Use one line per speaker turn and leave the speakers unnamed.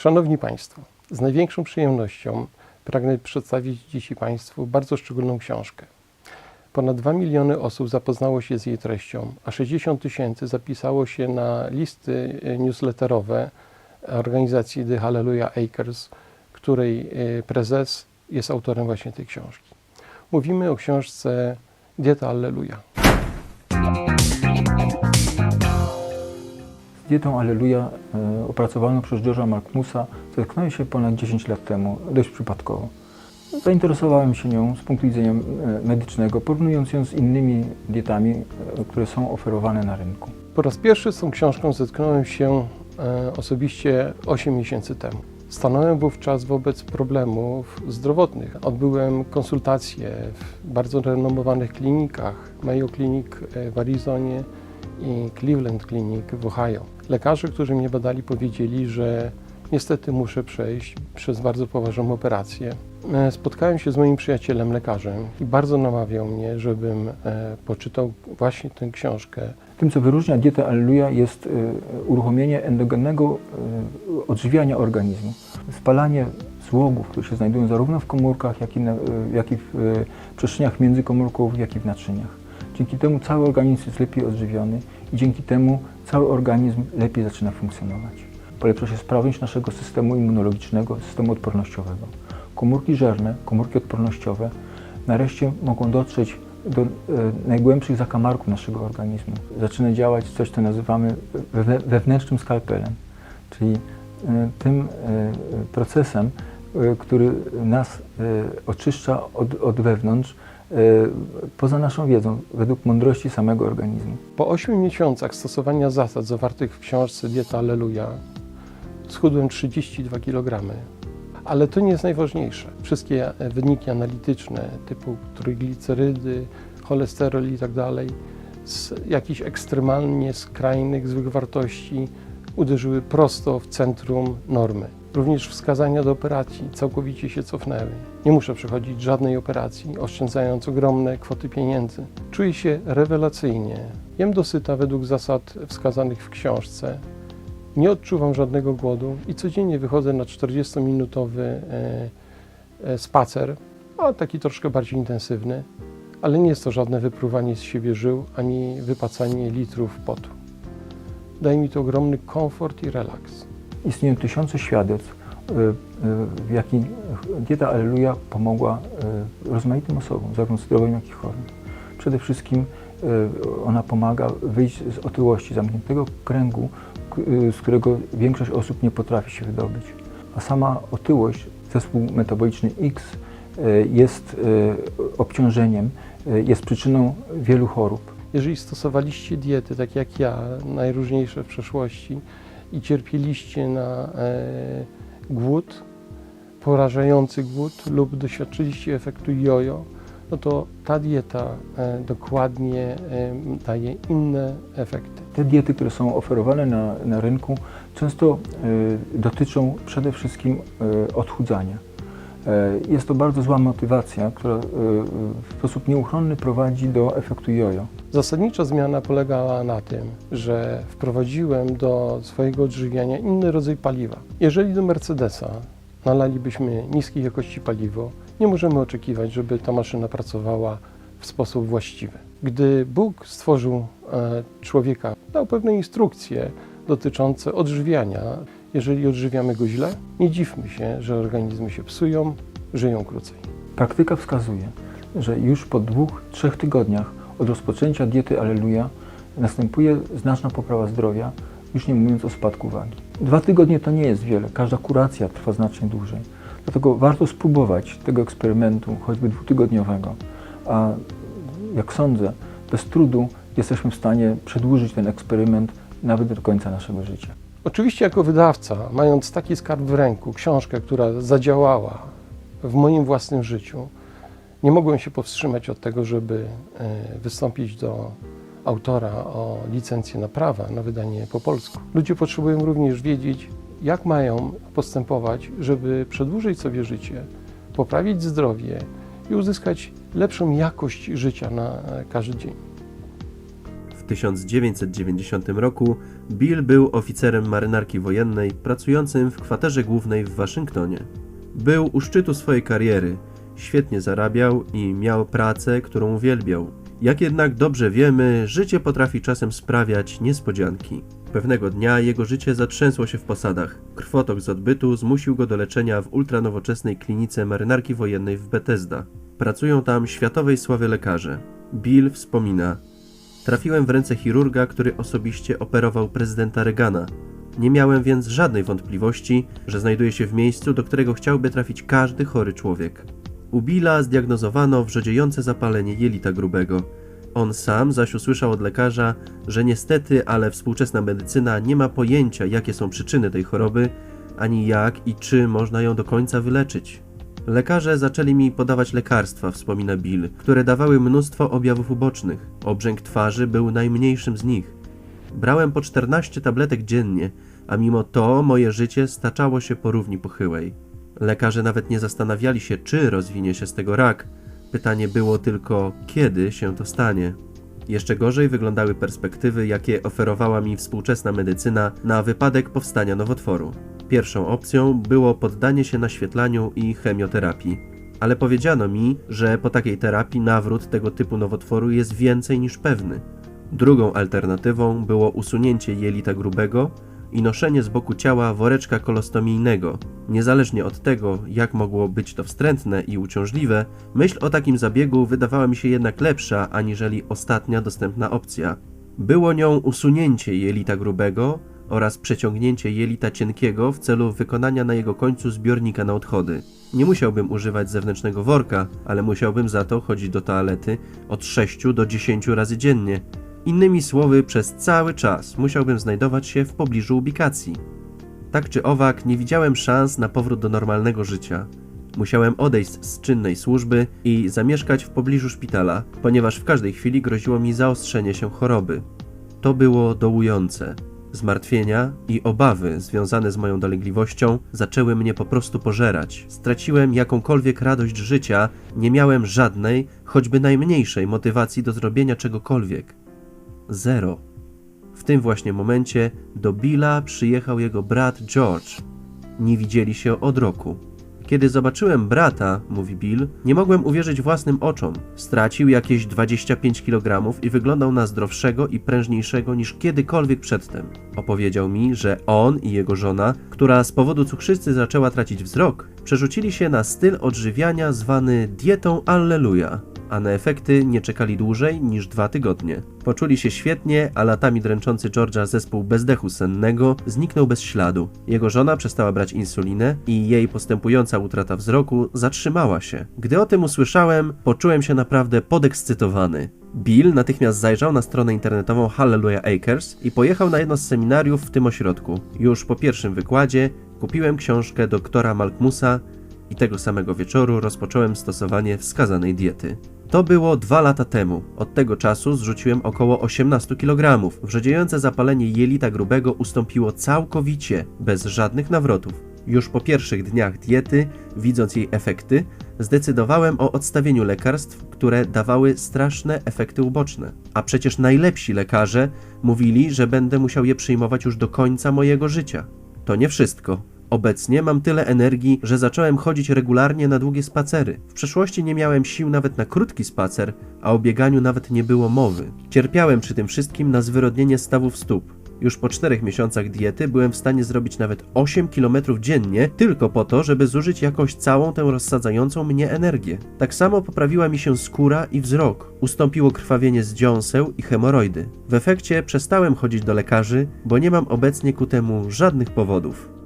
Szanowni Państwo, z największą przyjemnością pragnę przedstawić dzisiaj Państwu bardzo szczególną książkę. Ponad 2 miliony osób zapoznało się z jej treścią, a 60 tysięcy zapisało się na listy e, newsletterowe organizacji The Hallelujah Acres, której e, prezes jest autorem właśnie tej książki. Mówimy o książce Dieta Alleluja.
Dietą Alleluja e, opracowaną przez George'a Markmusa zetknąłem się ponad 10 lat temu, dość przypadkowo. Zainteresowałem się nią z punktu widzenia e, medycznego, porównując ją z innymi dietami, e, które są oferowane na rynku.
Po raz pierwszy z tą książką zetknąłem się osobiście 8 miesięcy temu. Stanąłem wówczas wobec problemów zdrowotnych. Odbyłem konsultacje w bardzo renomowanych klinikach, Mayo Clinic w Arizonie i Cleveland Clinic w Ohio. Lekarze, którzy mnie badali, powiedzieli, że niestety muszę przejść przez bardzo poważną operację. E, Spotkałem się z moim przyjacielem lekarzem i bardzo namawiał mnie, żebym e, poczytał właśnie tę książkę
Tym, co wyróżnia dietę Alleluja jest e, uruchomienie endogennego odżywiania organizmu. Spalanie złogów, które się znajdują zarówno w komórkach, jak i, na, jak i w przestrzeniach międzykomórkowych, jak i w naczyniach. Dzięki temu cały organizm jest lepiej odżywiony i dzięki temu cały organizm lepiej zaczyna funkcjonować. Polepsza się sprawność naszego systemu immunologicznego, systemu odpornościowego. Komórki żerne, komórki odpornościowe nareszcie mogą dotrzeć do e, najgłębszych zakamarków naszego organizmu. Zaczyna działać coś, co nazywamy wewnętrznym skalpelem, czyli e, tym e, procesem, który nas oczyszcza od, od wewnątrz, poza naszą wiedzą, według mądrości samego organizmu.
Po 8 miesiącach stosowania zasad zawartych w książce Dieta Alleluja schudłem 32 kg. Ale to nie jest najważniejsze. Wszystkie e, wyniki analityczne typu trójglicerydy, cholesterol i tak dalej z jakichś ekstremalnie skrajnych, złych wartości uderzyły prosto w centrum normy. Również wskazania do operacji całkowicie się cofnęły. Nie muszę przechodzić żadnej operacji, oszczędzając ogromne kwoty pieniędzy. Czuję się rewelacyjnie. Jem dosyta według zasad wskazanych w książce. Nie odczuwam żadnego głodu i codziennie wychodzę na 40-minutowy e, e, spacer, a taki troszkę bardziej intensywny, ale nie jest to żadne wypruwanie z siebie żył ani wypacanie litrów potu. Daje mi to ogromny komfort i relaks.
Istnieją tysiące świadectw, w jakich dieta Alleluja pomogła y, rozmaitym osobom, zarówno zdrowym, jak i chorym. Przede wszystkim y, ona pomaga wyjść z otyłości, zamkniętego kręgu, y, z którego większość osób nie potrafi się wydobyć. A sama otyłość, zespół metaboliczny X, y, jest y, obciążeniem, y, jest przyczyną wielu chorób.
Jeżeli stosowaliście diety, tak jak ja, najróżniejsze w przeszłości i cierpieliście na e, głód, porażający głód lub doświadczyliście efektu jojo, no to ta dieta e, dokładnie e, daje inne efekty.
Te diety, które są oferowane na, na rynku, często y, dotyczą przede wszystkim odchudzania. Y, jest to bardzo zła motywacja, która y, w sposób nieuchronny prowadzi do efektu jojo.
Zasadnicza zmiana polegała na tym, że wprowadziłem do swojego odżywiania inny rodzaj paliwa. Jeżeli do Mercedesa nalalibyśmy niskiej jakości paliwo, nie możemy oczekiwać, żeby ta maszyna pracowała w sposób właściwy. Gdy Bóg stworzył e, człowieka, dał pewne instrukcje dotyczące odżywiania. Jeżeli odżywiamy go źle, nie dziwmy się, że organizmy się psują, żyją krócej.
Praktyka wskazuje, że już po dwóch, trzech tygodniach od rozpoczęcia diety Alleluja następuje znaczna poprawa zdrowia, już nie mówiąc o spadku wagi. Dwa tygodnie to nie jest wiele, każda kuracja trwa znacznie dłużej. Dlatego warto spróbować tego eksperymentu, choćby dwutygodniowego. A jak sądzę, bez trudu jesteśmy w stanie przedłużyć ten eksperyment nawet do końca naszego życia.
Oczywiście jako wydawca, mając taki skarb w ręku, książkę, która zadziałała w moim własnym życiu, nie mogłem się powstrzymać od tego, żeby e, wystąpić do autora o licencję na prawa na wydanie po polsku. Ludzie potrzebują również wiedzieć, jak mają postępować, żeby przedłużyć sobie życie, poprawić zdrowie i uzyskać lepszą jakość życia na e, każdy dzień.
1990 roku Bill był oficerem marynarki wojennej pracującym w kwaterze głównej w Waszyngtonie. Był u szczytu swojej kariery, świetnie zarabiał i miał pracę, którą uwielbiał. Jak jednak dobrze wiemy, życie potrafi czasem sprawiać niespodzianki. Pewnego dnia jego życie zatrzęsło się w posadach. Krwotok z odbytu zmusił go do leczenia w ultranowoczesnej klinice marynarki wojennej w Bethesda. Pracują tam światowej sławy lekarze. Bill wspomina: Trafiłem w ręce chirurga, który osobiście operował prezydenta Reagana. Nie miałem więc żadnej wątpliwości, że znajduję się w miejscu, do którego chciałby trafić każdy chory człowiek. U Billa zdiagnozowano wrzodziejące zapalenie jelita grubego. On sam zaś usłyszał od lekarza, że niestety, ale współczesna medycyna nie ma pojęcia, jakie są przyczyny tej choroby, ani jak i czy można ją do końca wyleczyć. Lekarze zaczęli mi podawać lekarstwa, wspomina Bill, które dawały mnóstwo objawów ubocznych. Obrzęk twarzy był najmniejszym z nich. Brałem po 14 tabletek dziennie, a mimo to moje życie staczało się po równi pochyłej. Lekarze nawet nie zastanawiali się, czy rozwinie się z tego rak. Pytanie było tylko, kiedy się to stanie. Jeszcze gorzej wyglądały perspektywy, jakie oferowała mi współczesna medycyna na wypadek powstania nowotworu. Pierwszą opcją było poddanie się naświetlaniu i chemioterapii. Ale powiedziano mi, że po takiej terapii nawrót tego typu nowotworu jest więcej niż pewny. Drugą alternatywą było usunięcie jelita grubego i noszenie z boku ciała woreczka kolostomijnego. Niezależnie od tego, jak mogło być to wstrętne i uciążliwe, myśl o takim zabiegu wydawała mi się jednak lepsza aniżeli ostatnia dostępna opcja. Było nią usunięcie jelita grubego oraz przeciągnięcie jelita cienkiego w celu wykonania na jego końcu zbiornika na odchody. Nie musiałbym używać zewnętrznego worka, ale musiałbym za to chodzić do toalety od 6 do 10 razy dziennie. Innymi słowy, przez cały czas musiałbym znajdować się w pobliżu ubikacji. Tak czy owak, nie widziałem szans na powrót do normalnego życia. Musiałem odejść z czynnej służby i zamieszkać w pobliżu szpitala, ponieważ w każdej chwili groziło mi zaostrzenie się choroby. To było dołujące. Zmartwienia i obawy związane z moją dolegliwością zaczęły mnie po prostu pożerać. Straciłem jakąkolwiek radość życia, nie miałem żadnej, choćby najmniejszej motywacji do zrobienia czegokolwiek. Zero. W tym właśnie momencie do Billa przyjechał jego brat George. Nie widzieli się od roku. Kiedy zobaczyłem brata, mówi Bill, nie mogłem uwierzyć własnym oczom. Stracił jakieś 25 kg i wyglądał na zdrowszego i prężniejszego niż kiedykolwiek przedtem. Opowiedział mi, że on i jego żona, która z powodu cukrzycy zaczęła tracić wzrok, przerzucili się na styl odżywiania zwany dietą Alleluja a na efekty nie czekali dłużej niż dwa tygodnie. Poczuli się świetnie, a latami dręczący George'a zespół bezdechu sennego zniknął bez śladu. Jego żona przestała brać insulinę i jej postępująca utrata wzroku zatrzymała się. Gdy o tym usłyszałem, poczułem się naprawdę podekscytowany. Bill natychmiast zajrzał na stronę internetową Hallelujah Acres i pojechał na jedno z seminariów w tym ośrodku. Już po pierwszym wykładzie kupiłem książkę doktora Malkmusa i tego samego wieczoru rozpocząłem stosowanie wskazanej diety. To było dwa lata temu. Od tego czasu zrzuciłem około 18 kg. Wrzodziejące zapalenie jelita grubego ustąpiło całkowicie, bez żadnych nawrotów. Już po pierwszych dniach diety, widząc jej efekty, zdecydowałem o odstawieniu lekarstw, które dawały straszne efekty uboczne. A przecież najlepsi lekarze mówili, że będę musiał je przyjmować już do końca mojego życia. To nie wszystko. Obecnie mam tyle energii, że zacząłem chodzić regularnie na długie spacery. W przeszłości nie miałem sił nawet na krótki spacer, a o bieganiu nawet nie było mowy. Cierpiałem przy tym wszystkim na zwyrodnienie stawów stóp. Już po czterech miesiącach diety byłem w stanie zrobić nawet 8 km dziennie, tylko po to, żeby zużyć jakoś całą tę rozsadzającą mnie energię. Tak samo poprawiła mi się skóra i wzrok. Ustąpiło krwawienie z dziąseł i hemoroidy. W efekcie przestałem chodzić do lekarzy, bo nie mam obecnie ku temu żadnych powodów.